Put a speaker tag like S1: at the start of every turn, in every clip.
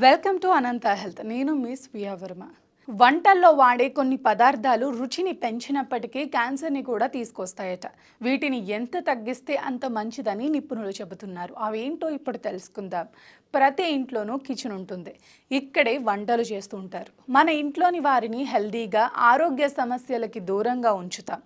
S1: Welcome to Anantha health. నేను miss Priya Varma. వంటల్లో వాడే కొన్ని పదార్థాలు రుచిని పెంచినప్పటికీ క్యాన్సర్ని కూడా తీసుకొస్తాయట. వీటిని ఎంత తగ్గిస్తే అంత మంచిదని నిపుణులు చెబుతున్నారు. అవేంటో ఇప్పుడు తెలుసుకుందాం. ప్రతి ఇంట్లోనూ కిచెన్ ఉంటుంది. ఇక్కడే వంటలు చేస్తూ ఉంటారు. మన ఇంట్లోని వారిని హెల్దీగా ఆరోగ్య సమస్యలకి దూరంగా ఉంచుతాం.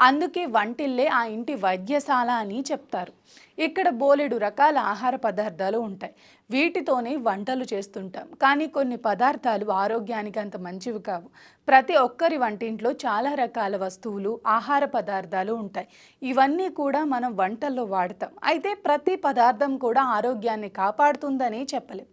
S1: అందుకే వంటిల్లే ఆ ఇంటి వైద్యశాల అని చెప్తారు. ఇక్కడ బోలెడు రకాల ఆహార పదార్థాలు ఉంటాయి. వీటితోనే వంటలు చేస్తుంటాం. కానీ కొన్ని పదార్థాలు ఆరోగ్యానికి అంత మంచివి కావు. ప్రతి ఒక్కరి వంటింట్లో చాలా రకాల వస్తువులు ఆహార పదార్థాలు ఉంటాయి. ఇవన్నీ కూడా మనం వంటల్లో వాడతాం. అయితే ప్రతి పదార్థం కూడా ఆరోగ్యాన్ని కాపాడుతుందని చెప్పలేం.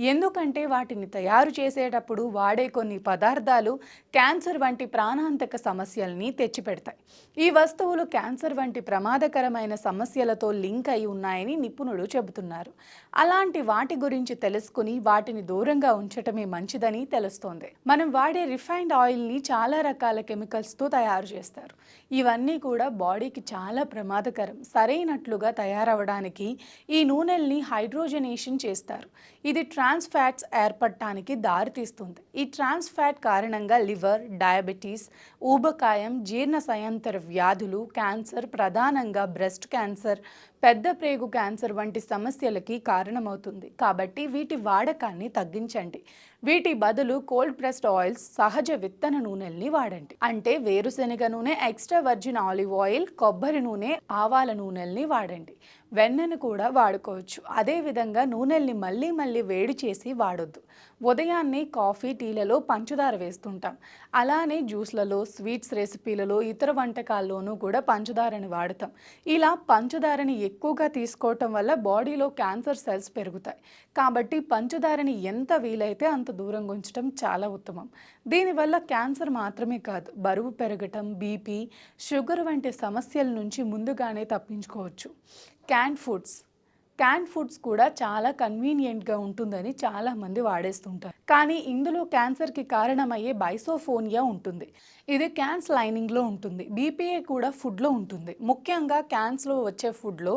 S1: ఎందుకంటే వాటిని తయారు చేసేటప్పుడు వాడే కొన్ని పదార్థాలు క్యాన్సర్ వంటి ప్రాణాంతక సమస్యల్ని తెచ్చిపెడతాయి. ఈ వస్తువులు క్యాన్సర్ వంటి ప్రమాదకరమైన సమస్యలతో లింక్ అయి ఉన్నాయని నిపుణులు చెబుతున్నారు. అలాంటి వాటి గురించి తెలుసుకుని వాటిని దూరంగా ఉంచటమే మంచిదని తెలుస్తోంది. మనం వాడే రిఫైన్డ్ ఆయిల్ని చాలా రకాల కెమికల్స్తో తయారు చేస్తారు. ఇవన్నీ కూడా బాడీకి చాలా ప్రమాదకరం. సరైనట్లుగా తయారవడానికి ఈ నూనెల్ని హైడ్రోజనేషన్ చేస్తారు. ఇది ట్రాన్స్ ఫ్యాట్స్ ఏర్పడటానికి దారితీస్తుంది ఈ ట్రాన్స్ ఫ్యాట్ కారణంగా లివర్ డయాబెటీస్ ఊబకాయం జీర్ణ సయంతర వ్యాధులు క్యాన్సర్ ప్రధానంగా బ్రెస్ట్ క్యాన్సర్ పెద్ద ప్రేగు క్యాన్సర్ వంటి సమస్యలకి కారణమవుతుంది. కాబట్టి వీటి వాడకాన్ని తగ్గించండి. వీటి బదులు కోల్డ్ ప్రెస్డ్ ఆయిల్స్ సహజ విత్తన నూనెల్ని వాడండి. అంటే వేరుశనగ నూనె ఎక్స్ట్రా వర్జిన్ ఆలివ్ ఆయిల్ కొబ్బరి నూనె ఆవాల నూనెల్ని వాడండి. వెన్నెను కూడా వాడుకోవచ్చు. అదేవిధంగా నూనెల్ని మళ్ళీ మళ్ళీ వేడి చేసి వాడొద్దు. ఉదయాన్నే కాఫీ టీలలో పంచదార వేస్తుంటాం. అలానే జ్యూస్లలో స్వీట్స్ రెసిపీలలో ఇతర వంటకాల్లోనూ కూడా పంచదారని వాడతాం. ఇలా పంచదారని ఎక్కువగా తీసుకోవటం వల్ల బాడీలో క్యాన్సర్ సెల్స్ పెరుగుతాయి. కాబట్టి పంచదారని ఎంత వీలైతే అంత దూరంగా ఉంచడం చాలా ఉత్తమం. దీనివల్ల క్యాన్సర్ మాత్రమే కాదు బరువు పెరగటం బీపీ షుగర్ వంటి సమస్యల నుంచి ముందుగానే తప్పించుకోవచ్చు. క్యాన్ ఫుడ్స్ క్యాన్ ఫుడ్స్ కూడా చాలా కన్వీనియంట్గా ఉంటుందని చాలామంది వాడేస్తుంటారు. కానీ ఇందులో క్యాన్సర్కి కారణమయ్యే బైసోఫోనియా ఉంటుంది. ఇది క్యాన్స్ లైనింగ్లో ఉంటుంది. బీపీఏ కూడా ఫుడ్లో ఉంటుంది. ముఖ్యంగా క్యాన్స్లో వచ్చే ఫుడ్లో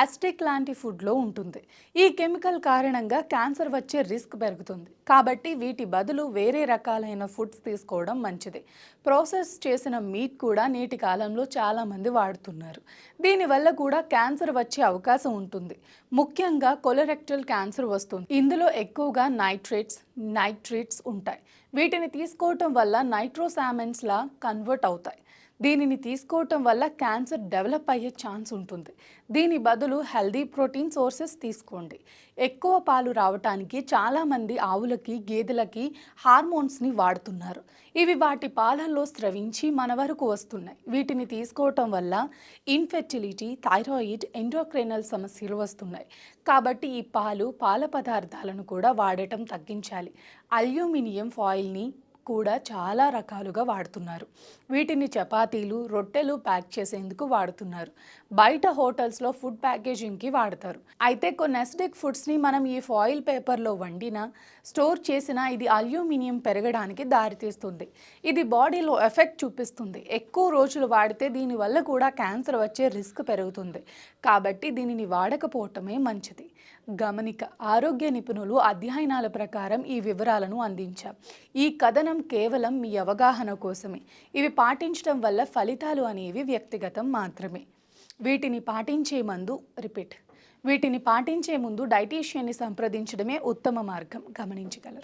S1: యాస్టిక్ లాంటి ఫుడ్లో ఉంటుంది. ఈ కెమికల్ కారణంగా క్యాన్సర్ వచ్చే రిస్క్ పెరుగుతుంది. కాబట్టి వీటి బదులు వేరే రకాలైన ఫుడ్స్ తీసుకోవడం మంచిది. ప్రాసెస్ చేసిన మీట్ కూడా నేటి కాలంలో చాలామంది వాడుతున్నారు. దీనివల్ల కూడా క్యాన్సర్ వచ్చే అవకాశం ఉంటుంది. ముఖ్యంగా కొలరెక్టల్ క్యాన్సర్ వస్తుంది. ఇందులో ఎక్కువగా నైట్రేట్స్ నైట్రేట్స్ ఉంటాయి. వీటిని తీసుకోవటం వల్ల నైట్రోసామెన్స్లా కన్వర్ట్ అవుతాయి. దీనిని తీసుకోవటం వల్ల క్యాన్సర్ డెవలప్ అయ్యే ఛాన్స్ ఉంటుంది. దీని బదులు హెల్దీ ప్రోటీన్ సోర్సెస్ తీసుకోండి. ఎక్కువ పాలు రావటానికి చాలామంది ఆవులకి గేదెలకి హార్మోన్స్ని వాడుతున్నారు. ఇవి వాటి పాలల్లో స్రవించి మన వరకు వస్తున్నాయి. వీటిని తీసుకోవటం వల్ల ఇన్ఫెర్టిలిటీ థైరాయిడ్ ఎండోక్రైనల్ సమస్యలు వస్తున్నాయి. కాబట్టి ఈ పాలు పాల పదార్థాలను కూడా వాడటం తగ్గించాలి. అల్యూమినియం ఫాయిల్ని కూడా చాలా రకాలుగా వాడుతున్నారు. వీటిని చపాతీలు రొట్టెలు ప్యాక్ చేసేందుకు వాడుతున్నారు. బయట హోటల్స్లో ఫుడ్ ప్యాకేజింగ్కి వాడతారు. అయితే కొన్ని ఎస్డిక్ ఫుడ్స్ని మనం ఈ ఫాయిల్ పేపర్లో వండినా స్టోర్ చేసినా ఇది అల్యూమినియం పెరగడానికి దారితీస్తుంది. ఇది బాడీలో ఎఫెక్ట్ చూపిస్తుంది. ఎక్కువ రోజులు వాడితే దీనివల్ల కూడా క్యాన్సర్ వచ్చే రిస్క్ పెరుగుతుంది. కాబట్టి దీనిని వాడకపోవటమే మంచిది. గమనిక ఆరోగ్య నిపుణులు అధ్యయనాల ప్రకారం ఈ వివరాలను అందించాం ఈ కథనం కేవలం మీ అవగాహన కోసమే. ఇవి పాటించడం వల్ల ఫలితాలు అనేవి వ్యక్తిగతం మాత్రమే. వీటిని పాటించే మందు రిపీట్. వీటిని పాటించే ముందు డైటీషియన్ని సంప్రదించడమే ఉత్తమ మార్గం. గమనించగలరు.